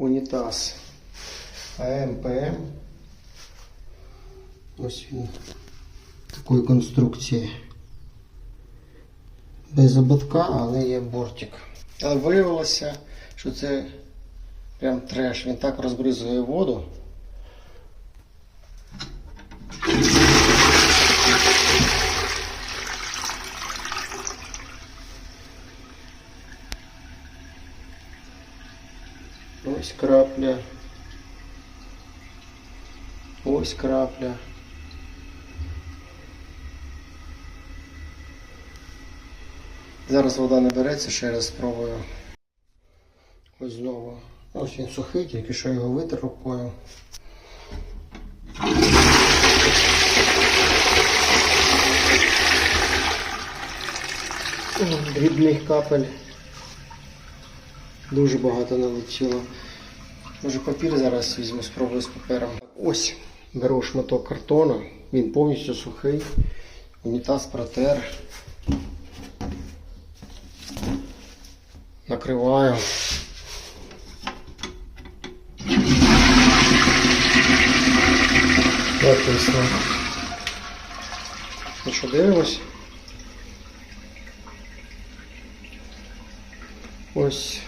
унітаз АМПМ. Ось він такої конструкції. Без ободка, але є бортик. Але виявилося, що це прям треш. Він так розбризує воду. Ось крапля. Ось крапля. Зараз вода не береться, ще раз спробую. Ось знову. Ось він сухий, тільки що його витер рукою. Дрібних капель. Дуже багато налетіло. Може папір зараз візьму, спробую з папером. Ось беру шматок картону, він повністю сухий. Унітаз протер. Накриваю. Написано. Ну що, дивимось? Ось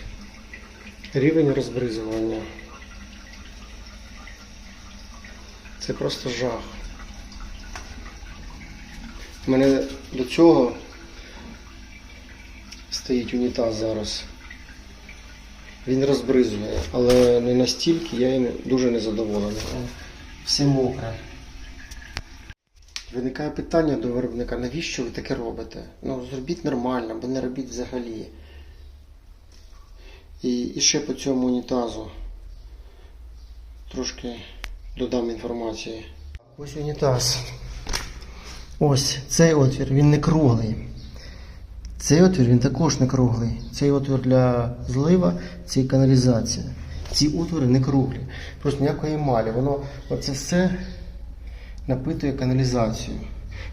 рівень розбризування. Це просто жах. У мене до цього стоїть унітаз зараз. Він розбризує, але не настільки я їм дуже незадоволений. Все мокре. Виникає питання до виробника, навіщо ви таке робите? Ну, зробіть нормально, або не робіть взагалі. І, і ще по цьому унітазу трошки додам інформації. Ось унітаз. Ось цей отвір, він не круглий. Цей отвір він також не круглий. Цей отвір для злива, цей каналізація. Ці отвори не круглі. Просто ніякої емалі. Воно оце все напитує каналізацію.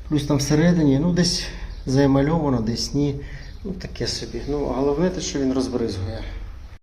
Плюс там всередині, ну десь заемальовано, десь ні. Ну таке собі. Ну, головне те, що він розбризує.